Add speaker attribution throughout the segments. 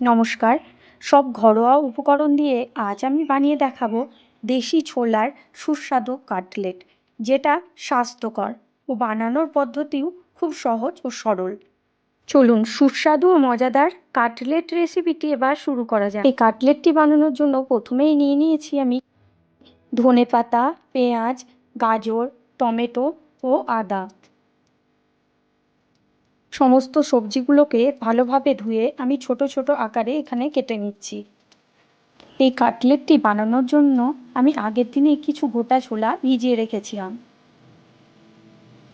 Speaker 1: নমস্কার। সব ঘরোয়া উপকরণ দিয়ে আজ আমি বানিয়ে দেখাবো দেশি ছোলার সুস্বাদু কাটলেট, যেটা স্বাস্থ্যকর ও বানানোর পদ্ধতিও খুব সহজ ও সরল। চলুন সুস্বাদু ও মজাদার কাটলেট রেসিপিটি এবার শুরু করা যাক। এই কাটলেটটি বানানোর জন্য প্রথমেই নিয়ে নিয়েছি আমি ধনে পাতা পেঁয়াজ, গাজর, টমেটো ও আদা। সমস্ত সবজিগুলোকে ভালোভাবে ধুয়ে আমি ছোট ছোট আকারে এখানে কেটে নিচ্ছি। এই কাটলেটটি বানানোর জন্য আমি আগের দিনে কিছু গোটা ছোলা ভিজিয়ে রেখেছিলাম।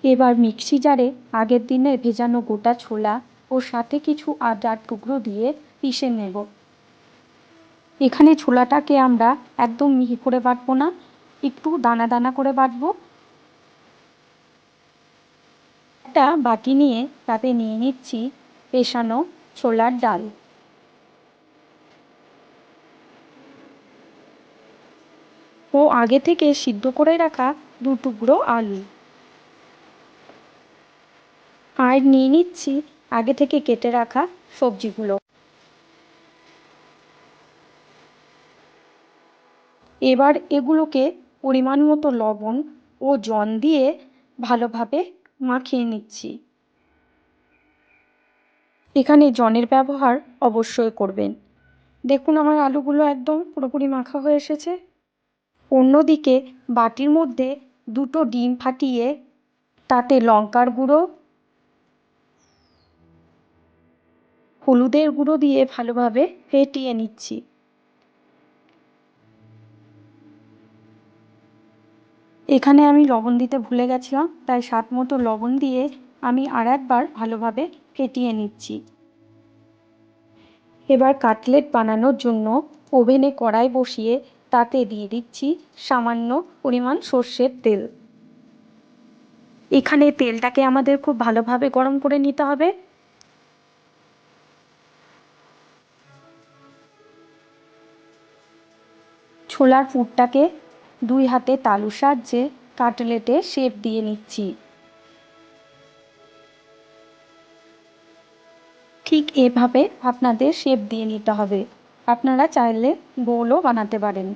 Speaker 1: এবার মিক্সি জারে আগের দিনে ভেজানো গোটা ছোলা ও সাথে কিছু আদার টুকরো দিয়ে পিষে নেব। এখানে ছোলাটাকে আমরা একদম মিহি করে বাটবো না, একটু দানা দানা করে বাটবো একটা বাটি নিয়ে তাতে নিয়ে নিচ্ছি পেশানো ছোলার ডাল। ও আগে থেকে সিদ্ধ করে রাখা দু টুকরো আলু। আর নিয়ে নিচ্ছি আগে থেকে কেটে রাখা সবজিগুলো। এবার এগুলোকে পরিমাণ মতো লবণ ও জল দিয়ে ভালোভাবে মাখিয়ে নিচ্ছি। এখানে জলের ব্যবহার অবশ্যই করবেন। দেখুন আমার আলুগুলো একদম পুরোপুরি মাখা হয়ে এসেছে। অন্যদিকে বাটির মধ্যে দুটো ডিম ফাটিয়ে তাতে লঙ্কার গুঁড়ো, হলুদের গুঁড়ো দিয়ে ভালোভাবে ফেটিয়ে নিচ্ছি। এখানে আমি লবণ দিতে ভুলে গেছিলাম, তাই স্বাদ মতো লবণ দিয়ে আমি আর একবার ভালোভাবে ফেটিয়ে নিচ্ছি। এবার কাটলেট বানানোর জন্য ওভেনে কড়াই বসিয়ে তাতে দিয়ে দিচ্ছি সামান্য পরিমাণ সর্ষের তেল। এখানে তেলটাকে আমাদের খুব ভালোভাবে গরম করে নিতে হবে। ছোলার পুরটাকে দুই হাতে তালুর সাহায্যে কাটলেটে শেপ দিয়ে নিচ্ছি। ঠিক এভাবে আপনাদের শেপ দিয়ে নিতে হবে। আপনারা চাইলে গোলও বানাতে পারেন।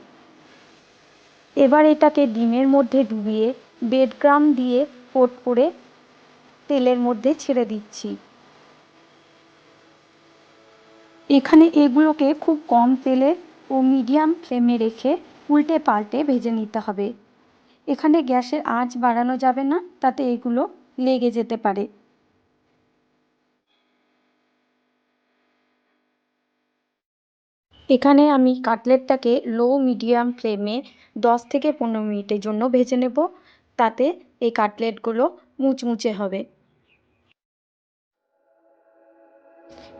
Speaker 1: এবার এটাকে ডিমের মধ্যে ডুবিয়ে, বেড গ্রাম দিয়ে কোট করে তেলের মধ্যে ছেড়ে দিচ্ছি। এখানে এগুলোকে খুব কম তেলে ও মিডিয়াম ফ্লেমে রেখে উল্টে পাল্টে ভেজে নিতে হবে। এখানে গ্যাসের আঁচ বাড়ানো যাবে না, তাতে এগুলো লেগে যেতে পারে। এখানে আমি কাটলেটটাকে লো, মিডিয়াম ফ্লেমে দশ থেকে পনেরো মিনিটের জন্য ভেজে নেব। তাতে এই কাটলেটগুলো মুচমুচে হবে।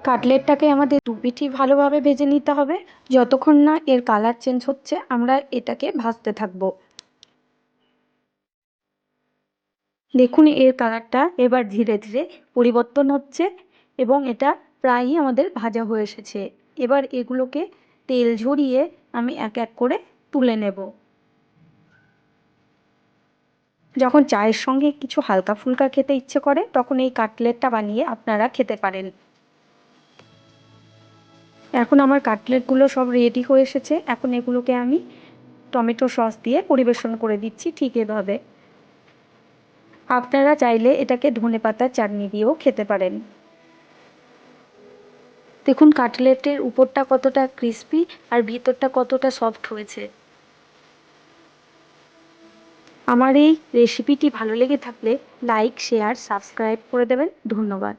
Speaker 1: কাটলেটটাকে আমাদের দু পিঠি ভালোভাবে ভেজে নিতে হবে। যতক্ষণ না এর কালার চেঞ্জ হচ্ছে, আমরা এটাকে ভাজতে থাকব। দেখুন, এর কালারটা এবার ধীরে ধীরে পরিবর্তন হচ্ছে এবং এটা প্রায়ই আমাদের ভাজা হয়ে এসেছে। এবার এগুলোকে তেল ঝরিয়ে আমি এক এক করে তুলে নেব। যখন চায়ের সঙ্গে কিছু হালকা ফুলকা খেতে ইচ্ছে করে, তখন এই কাটলেটটা বানিয়ে আপনারা খেতে পারেন। এখন আমার কাটলেটগুলো সব রেডি হয়ে এসেছে। এখন এগুলোকে আমি টমেটো সস দিয়ে পরিবেশন করে দিচ্ছি ঠিক এভাবে। আপনারা চাইলে এটাকে ধনে পাতার চাটনি দিয়েও খেতে পারেন। দেখুন, কাটলেটের উপরটা কতটা ক্রিস্পি আর ভিতরটা কতটা সফট হয়েছে। আমার এই রেসিপিটি ভালো লেগে থাকলে লাইক শেয়ার সাবস্ক্রাইব করে দেবেন। ধন্যবাদ।